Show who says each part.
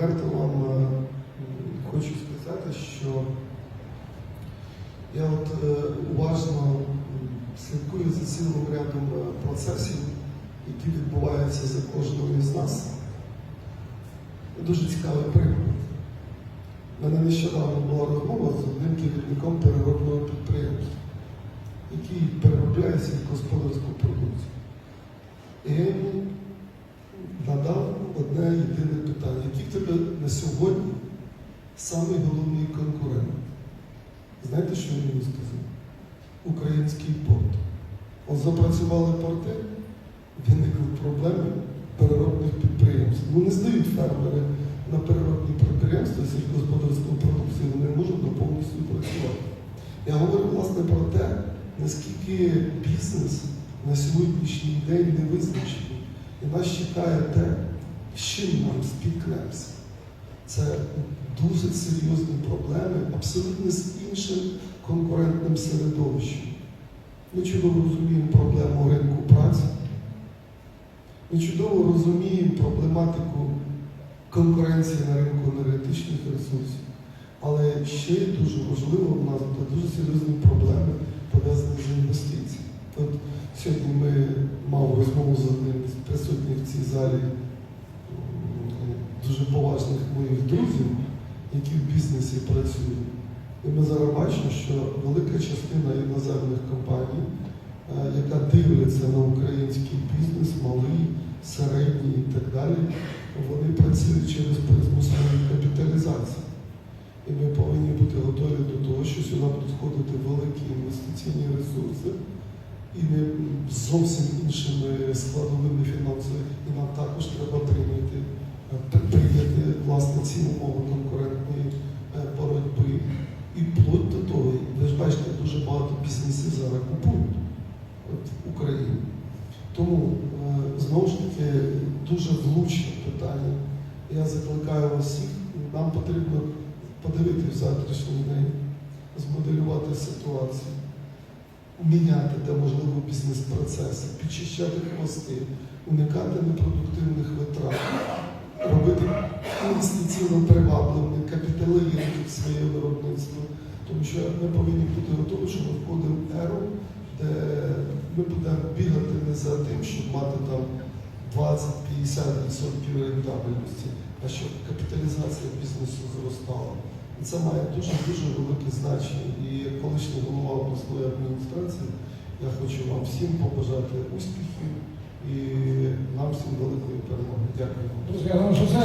Speaker 1: відверто вам е, хочу сказати, що я от е, уважно слідкую за цілим рядом е, процесів, які відбуваються за кожним із нас. Дуже цікавий приклад. У мене нещодавно була розмова з одним керівником переробного підприємства, який переробляє сільськогосподарську продукцію. І я йому надав одне єдине питання. Який в тебе на сьогодні самий головний конкурент? Знаєте, що він мені сказав? Український порт. От запрацювали порти, виникли проблеми переробних підприємств. Ну не здають фермери на переробні підприємства сільськогосподарську продукцію, вони можуть до повністю працювати. Я говорю власне про те, наскільки бізнес на сьогоднішній день не визначений. І нас чекає те, чим спіткнемося. Це дуже серйозні проблеми, абсолютно з іншим конкурентним середовищем. Ми чудово розуміємо проблему ринку праці. Ми чудово розуміємо проблематику конкуренції на ринку енергетичних ресурсів. Але ще дуже важливо, у нас буде дуже серйозні проблеми пов'язані з інвестиціями. От сьогодні ми мав розмову з одним з присутніх в цій залі дуже поважних моїх друзів, які в бізнесі працюють. І ми зараз бачимо, що велика частина іноземних компаній, е, яка дивиться на український бізнес, малий, середній і так далі, вони працюють через призму своєї капіталізації. І ми повинні бути готові до того, що сюди будуть входити великі інвестиційні ресурси і не зовсім іншими складовими фінансовими. І нам також ці умови конкурентної боротьби. І вплоть до того, ви ж бачите, дуже багато бізнесів зараз купують в Україні. Тому е, знову ж таки дуже влучне питання. Я закликаю всіх, нам потрібно подивитися завтрашній день, змоделювати ситуацію, міняти де можливо бізнес-процеси, підчищати хвости, уникати непродуктивних витрат, робити інвестиційно привабливим, капіталоємким своє виробництво. Тому що ми повинні бути готові, що ми входимо в еру, де ми будемо бігати не за тим, щоб мати там 20-50% рентабельності, а щоб капіталізація бізнесу зростала. І це має дуже-дуже велике значення. І як колишній голова обласної адміністрації, я хочу вам всім побажати успіхів і нам всім великої перемоги. Дякую.